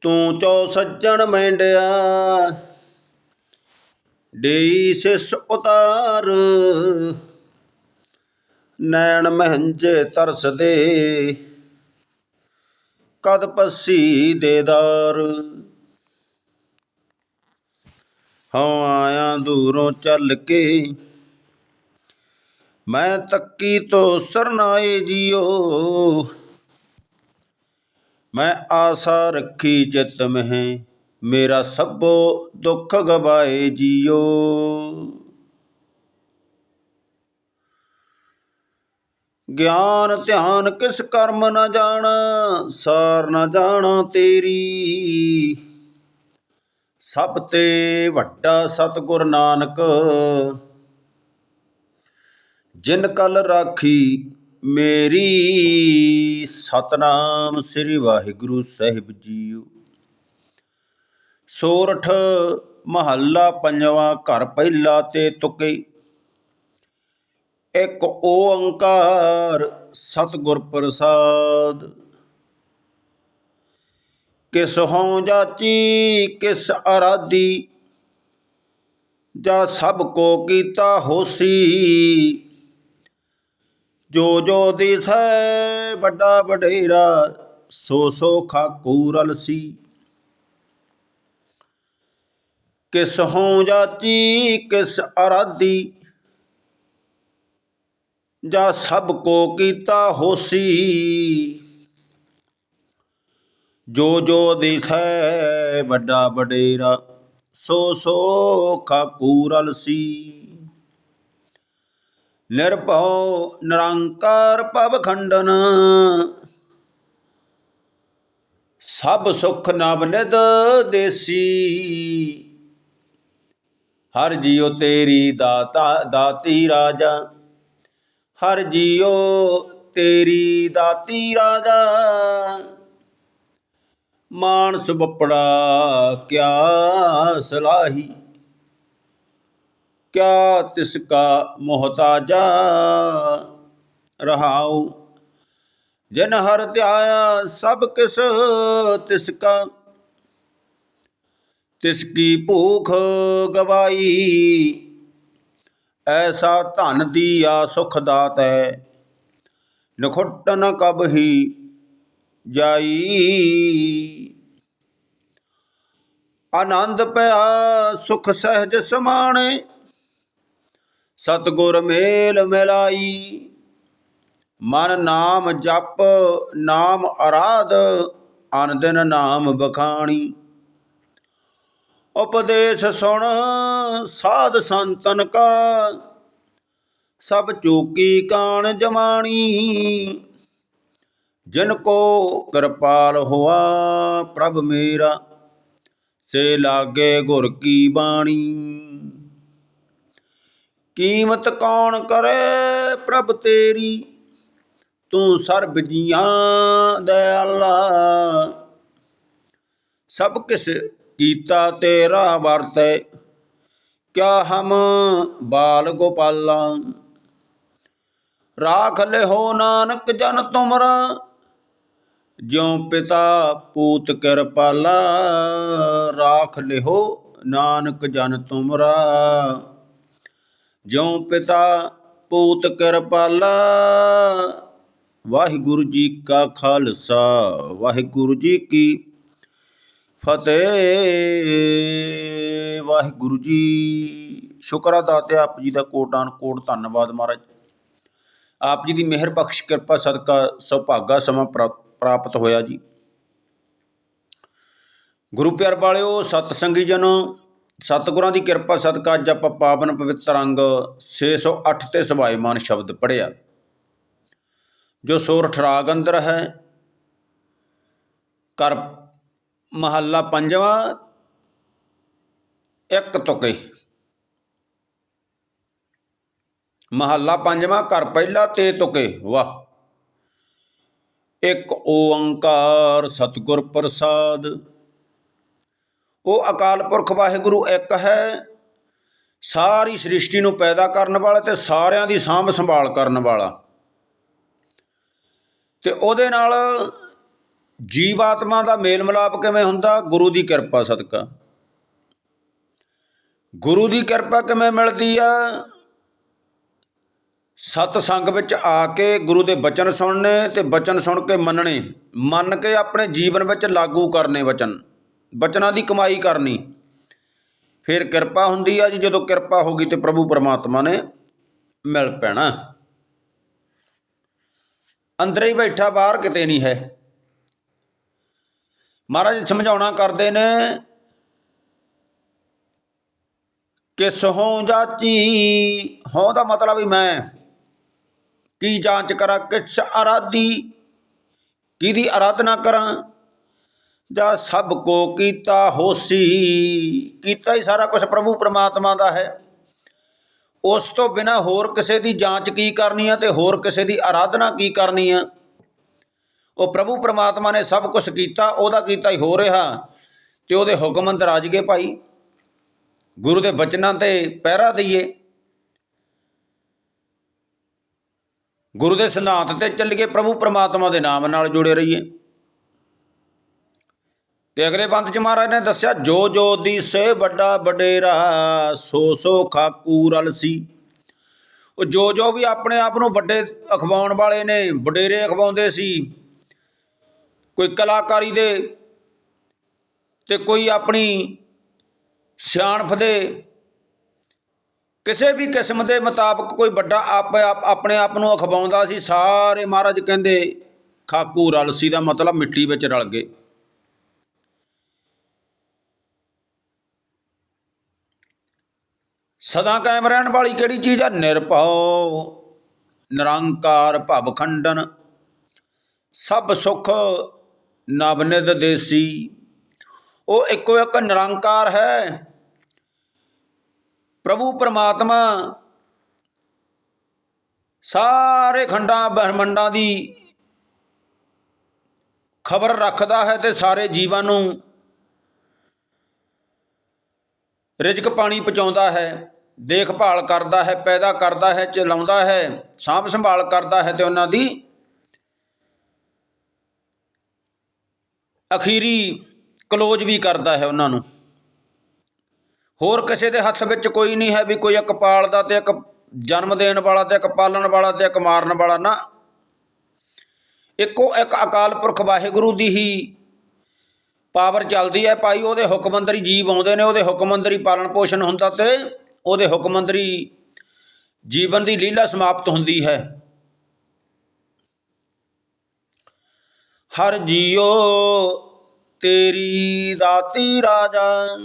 ਤੂੰ ਚੋ ਸੱਜਣ ਮੈਂਡਿਆ। ਦੇਈ ਸਿਸ ਉਤਾਰ। ਨੈਣ ਮਹੰਜੇ ਤਰਸਦੇ। ਕਦ ਪੱਸੀ ਦੇਦਾਰ ਹਉ ਆਇਆ ਦੂਰੋਂ ਚੱਲ ਕੇ। ਮੈਂ ਤੱਕੀ ਤੋ ਸਰਨਾਏ ਜੀਓ। ਮੈਂ ਆਸਾ ਰੱਖੀ ਚਿਤ ਮਹਿ, ਮੇਰਾ ਸਭੋ ਦੁੱਖ ਗਵਾਏ ਜੀਓ। ਗਿਆਨ ਧਿਆਨ ਕਿਸ ਕਰਮ ਨਾ ਜਾਣਾ, ਸਾਰ ਨਾ ਜਾਣਾ ਤੇਰੀ। ਸਭ ਤੇ ਵੱਡਾ ਸਤਿਗੁਰ ਨਾਨਕ, ਜਿਨ ਕਲ ਰਾਖੀ ਮੇਰੀ ਸਤਨਾਮ ਸ੍ਰੀ ਵਾਹਿਗੁਰੂ ਸਾਹਿਬ ਜੀਓ। ਸੋਰਠ ਮਹੱਲਾ ਪੰਜਵਾਂ ਘਰ ਪਹਿਲਾ ਤੇ ਤੁਕੇ। ਇੱਕ ਓੰਕਾਰ ਸਤਿਗੁਰ ਪ੍ਰਸਾਦ। ਕਿਸ ਹੋਂ ਜਾਚੀ, ਕਿਸ ਅਰਾਦੀ ਜਾ ਸਭ ਕੋ ਕੀਤਾ ਹੋਸੀ। ਜੋ ਜੋ ਦਿਸੈ ਵੱਡਾ ਵਡੇਰਾ, ਸੋ ਸੋ ਖਾਕੂ ਰਲਸੀ ਕਿਸ ਹੋਂ ਜਾਚੀ, ਕਿਸ ਅਰਾਦੀ ਜਾ ਸਭ ਕੋ ਕੀਤਾ ਹੋਸੀ। ਜੋ ਜੋ ਦਿਸੈ ਵੱਡਾ ਵਡੇਰਾ, ਸੋ ਸੋ ਖਾਕੂ ਰਲਸੀ ਨਿਰਭਉ ਨਿਰੰਕਾਰ ਭਵ ਖੰਡਨ। ਸਭ ਸੁਖ ਨਵ ਨਿਦ ਦੇਸੀ। ਹਰ ਜੀਉ ਤੇਰੀ ਦਾਤਾ, ਦਾਤੀ ਰਾਜਾ। ਹਰ ਜੀਉ ਤੇਰੀ ਦਾਤੀ ਰਾਜਾ। ਮਾਨਸ ਬਪੜਾ ਕਿਆ ਸਲਾਹੀ ਕਿਆ ਤਿਸ ਕਾ ਮੁਹਤਾਜਾ ਰਹਾਉ? ਜਿਨ ਹਰ ਧਿਆਇਆ ਸਭ ਕਿਸ ਤਿਸ ਕਾ। ਤਿਸ ਕੀ ਭੂਖ ਗਵਾਈ, ਐਸਾ ਧਨ ਦੀਆ ਸੁਖ ਹੈ। ਨਖੁੱਟ ਨ ਕਬਹੀ ਜਾਈ। ਆਨੰਦ ਪਿਆ ਸੁਖ ਸਹਿਜ ਸਮਾਣੇ। ਸਤਗੁਰ ਮੇਲ ਮਿਲਾਈ। ਮਨ ਨਾਮ ਜਪ, ਨਾਮ ਅਰਾਧ, ਅਨ ਦਿਨ ਨਾਮ ਬਖਾਣੀ ਉਪਦੇਸ਼ ਸੁਣ, ਸਾਧ ਸੰਤਨ ਕਾ। ਸਭ ਚੂਕੀ ਕਾਣ ਜਮਾਣੀ। ਜਿਨ ਕੋ ਕਿਰਪਾਲ ਹੋਆ, ਪ੍ਰਭ ਮੇਰਾ, ਸੇ ਲਾਗੇ ਗੁਰ ਕੀ ਬਾਣੀ। ਕੀਮਤ ਕੌਣ ਕਰੇ ਪ੍ਰਭ ਤੇਰੀ? ਤੂੰ ਸਰਬ ਜੀਆਂ ਦਇਆਲਾ ਸਭ ਕਿਸ ਕੀਤਾ ਤੇਰਾ ਵਰਤੈ। ਕਿਆ ਹਮ ਬਾਲ ਗੋਪਾਲਾ? ਰਾਖ ਲਿਹੋ ਨਾਨਕ ਜਨ ਤੁਮਰਾ। ਜਿਉ ਪਿਤਾ ਪੂਤ ਕਿਰਪਾਲਾ। ਰਾਖ ਲਿਹੋ ਨਾਨਕ ਜਨ ਤੁਮਰਾ। ਜਿਉ ਪਿਤਾ ਪੂਤ ਕਿਰਪਾਲਾ, ਵਾਹਿਗੁਰੂ ਜੀ ਕਾ ਖਾਲਸਾ, ਵਾਹਿਗੁਰੂ ਜੀ ਕੀ ਫਤਿਹ। ਵਾਹਿਗੁਰੂ ਜੀ, ਸ਼ੁਕਰ ਅਦਾ ਤੇ ਆਪ ਜੀ ਦਾ ਕੋਟਾਨ ਕੋਟ, ਧੰਨਵਾਦ ਮਹਾਰਾਜ। ਆਪ ਜੀ ਦੀ ਮਿਹਰ, ਬਖਸ਼, ਕਿਰਪਾ, ਸਦਕਾ, ਸੁਭਾਗਾ ਸਮਾਂ ਪ੍ਰਾ- ਪ੍ਰਾਪਤ ਹੋਇਆ ਜੀ। ਗੁਰੂ ਪਿਆਰ ਵਾਲਿਓ, ਸਤ ਸੰਗੀ ਜਨੋ ਸਤਿਗੁਰਾਂ ਦੀ ਕਿਰਪਾ ਸਦਕਾ ਅੱਜ ਆਪਾਂ ਪਾਵਨ ਪਵਿੱਤਰ ਅੰਗ 608 ਤੇ ਸਵਾਈਮਾਨ ਸ਼ਬਦ ਪੜਿਆ ਜੋ ਸੋਰਠ ਰਾਗ ਅੰਦਰ ਹੈ ਕਰ ਮਹੱਲਾ ਪੰਜਵਾਂ, ਇੱਕ ਤੁਕੇ। ਮਹੱਲਾ ਪੰਜਵਾਂ, ਘਰ ਪਹਿਲਾ ਤੇ ਤੁਕੇ, ਵਾਹ। ਇੱਕ ਓੰਕਾਰ ਸਤਿਗੁਰ ਪ੍ਰਸਾਦ ਉਹ ਅਕਾਲ ਪੁਰਖ ਵਾਹਿਗੁਰੂ ਇੱਕ ਹੈ। ਸਾਰੀ ਸ੍ਰਿਸ਼ਟੀ ਨੂੰ ਪੈਦਾ ਕਰਨ ਵਾਲਾ ਤੇ ਸਾਰਿਆਂ ਦੀ ਸਾਂਭ ਸੰਭਾਲ ਕਰਨ ਵਾਲਾ। ਤੇ ਉਹਦੇ ਨਾਲ ਜੀਵ ਆਤਮਾ ਦਾ ਮੇਲ ਮਿਲਾਪ ਕਿਵੇਂ ਹੁੰਦਾ? ਗੁਰੂ ਦੀ ਕਿਰਪਾ ਸਦਕਾ। ਗੁਰੂ ਦੀ ਕਿਰਪਾ ਕਿਵੇਂ ਮਿਲਦੀ ਆ? ਸਤ ਸੰਗ ਵਿੱਚ ਆ ਕੇ ਗੁਰੂ ਦੇ ਬਚਨ ਸੁਣਨੇ ਤੇ ਬਚਨ ਸੁਣ ਕੇ ਮੰਨਣੇ। ਮੰਨ ਕੇ ਆਪਣੇ ਜੀਵਨ ਵਿੱਚ ਲਾਗੂ ਕਰਨੇ ਵਚਨ ਬਚਨਾਂ ਦੀ ਕਮਾਈ ਕਰਨੀ। ਫਿਰ ਕਿਰਪਾ ਹੁੰਦੀ ਆ ਜੀ, ਜਦੋਂ ਕਿਰਪਾ ਹੋ ਗਈ ਤੇ ਪ੍ਰਭੂ ਪਰਮਾਤਮਾ ਨੇ ਮਿਲ ਪੈਣਾ। ਅੰਦਰ ਹੀ ਬੈਠਾ, ਬਾਹਰ ਕਿਤੇ ਨਹੀਂ ਹੈ। ਮਹਾਰਾਜ ਸਮਝਾਉਣਾ ਕਰਦੇ ਨੇ ਕਿ ਸਹੋਂ ਜਾਚੀ, ਹੋਂ ਦਾ ਮਤਲਬ ਵੀ ਮੈਂ, ਕੀ ਜਾਂਚ ਕਰਾਂ ਕਿਛ ਅਰਾਧੀ ਕਿਹਦੀ ਆਰਾਧਨਾ ਕਰਾਂ। ਜਾਂ ਸਭ ਕੋ ਕੀਤਾ ਹੋਸੀ। ਕੀਤਾ ਹੀ ਸਾਰਾ ਕੁਝ ਪ੍ਰਭੂ ਪਰਮਾਤਮਾ ਦਾ ਹੈ। ਉਸ ਤੋਂ ਬਿਨਾ ਹੋਰ ਕਿਸੇ ਦੀ ਜਾਂਚ ਕੀ ਕਰਨੀ ਆ ਤੇ ਹੋਰ ਕਿਸੇ ਦੀ ਆਰਾਧਨਾ ਕੀ ਕਰਨੀ ਆ? ਉਹ ਪ੍ਰਭੂ ਪਰਮਾਤਮਾ ਨੇ ਸਭ ਕੁਝ ਕੀਤਾ, ਉਹਦਾ ਕੀਤਾ ਹੀ ਹੋ ਰਿਹਾ। ਤੇ ਉਹਦੇ ਹੁਕਮ ਅੰਦਰ ਰਾਜ ਗਏ ਭਾਈ। ਗੁਰੂ ਦੇ ਬਚਨਾਂ ਤੇ ਪਹਿਰਾ ਦਈਏ। ਗੁਰੂ ਦੇ ਸਿਧਾਂਤ ਤੇ ਚੱਲੀਏ, ਪ੍ਰਭੂ ਪਰਮਾਤਮਾ ਦੇ ਨਾਮ ਨਾਲ ਜੁੜੇ ਰਹੀਏ। ਤੇ ਅਗਲੇ ਬੰਦ ਚ ਮਹਾਰਾਜ ਨੇ ਦੱਸਿਆ, ਜੋ ਜੋ ਦੀ ਸੇ ਵੱਡਾ ਵਡੇਰਾ, ਸੋ ਸੋ ਖਾਕੂ ਰਲਸੀ। ਉਹ ਜੋ ਜੋ ਵੀ ਆਪਣੇ ਆਪ ਨੂੰ ਵੱਡੇ ਅਖਵਾਉਣ ਵਾਲੇ ਨੇ, ਵਡੇਰੇ ਅਖਵਾਉਂਦੇ ਸੀ, ਕੋਈ ਕਲਾਕਾਰੀ ਦੇ ਤੇ ਕੋਈ ਆਪਣੀ ਸਿਆਣਪ ਦੇ, ਕਿਸੇ ਵੀ ਕਿਸਮ ਦੇ ਮੁਤਾਬਕ ਕੋਈ ਵੱਡਾ ਆਪ ਆਪ- ਆਪਣੇ ਆਪ ਨੂੰ ਅਖਵਾਉਂਦਾ ਸੀ, ਸਾਰੇ ਮਹਾਰਾਜ ਕਹਿੰਦੇ, ਖਾਕੂ ਰਲਸੀ ਦਾ ਮਤਲਬ ਮਿੱਟੀ ਵਿੱਚ ਰਲ ਗਏ। ਸਦਾ ਕਾਇਮ ਰਹਿਣ ਵਾਲੀ ਕਿਹੜੀ ਚੀਜ਼ ਆ? ਨਿਰਭਉ। ਨਿਰੰਕਾਰ ਭਵ ਖੰਡਨ। ਸਭ ਸੁਖ ਨਵਨਿਦ ਦੇਸੀ। ਉਹ ਇੱਕੋ ਇੱਕ ਨਿਰੰਕਾਰ ਹੈ। ਪ੍ਰਭੂ ਪਰਮਾਤਮਾ ਸਾਰੇ ਖੰਡਾਂ ਬ੍ਰਹਮੰਡਾਂ ਦੀ ਖਬਰ ਰੱਖਦਾ ਹੈ ਤੇ ਸਾਰੇ ਜੀਵਾਂ ਨੂੰ ਰਿਜਕ ਪਾਣੀ ਪਹੁੰਚਾਉਂਦਾ ਹੈ। ਦੇਖਭਾਲ ਕਰਦਾ ਹੈ, ਪੈਦਾ ਕਰਦਾ ਹੈ, ਚਲਾਉਂਦਾ ਹੈ, ਸਾਂਭ ਸੰਭਾਲ ਕਰਦਾ ਹੈ ਤੇ ਉਹਨਾਂ ਦੀ ਅਖੀਰੀ ਕਲੋਜ਼ ਵੀ ਕਰਦਾ ਹੈ ਉਹਨਾਂ ਨੂੰ। ਹੋਰ ਕਿਸੇ ਦੇ ਹੱਥ ਵਿੱਚ ਕੋਈ ਨਹੀਂ ਹੈ ਵੀ ਕੋਈ ਇੱਕ ਪਾਲਦਾ ਤੇ ਇੱਕ ਜਨਮ ਦੇਣ ਵਾਲਾ ਤੇ ਇੱਕ ਪਾਲਣ ਵਾਲਾ ਤੇ ਇੱਕ ਮਾਰਨ ਵਾਲਾ ਨਾ। ਇੱਕੋ ਇੱਕ ਅਕਾਲ ਪੁਰਖ ਵਾਹਿਗੁਰੂ ਦੀ ਹੀ ਪਾਵਰ ਚੱਲਦੀ ਹੈ। ਭਾਈ, ਉਹਦੇ ਹੁਕਮ ਅੰਦਰ ਹੀ ਜੀਵ ਆਉਂਦੇ ਨੇ, ਉਹਦੇ ਹੁਕਮ ਅੰਦਰ ਹੀ ਪਾਲਣ ਪੋਸ਼ਣ ਹੁੰਦਾ ਤੇ ਉਹਦੇ ਹੁਕਮ ਅੰਦਰ ਜੀਵਨ ਦੀ ਲੀਲਾ ਸਮਾਪਤ ਹੁੰਦੀ ਹੈ। ਹਰ ਜੀਓ ਤੇਰੀ ਦਾਤੀ ਰਾਜਾ।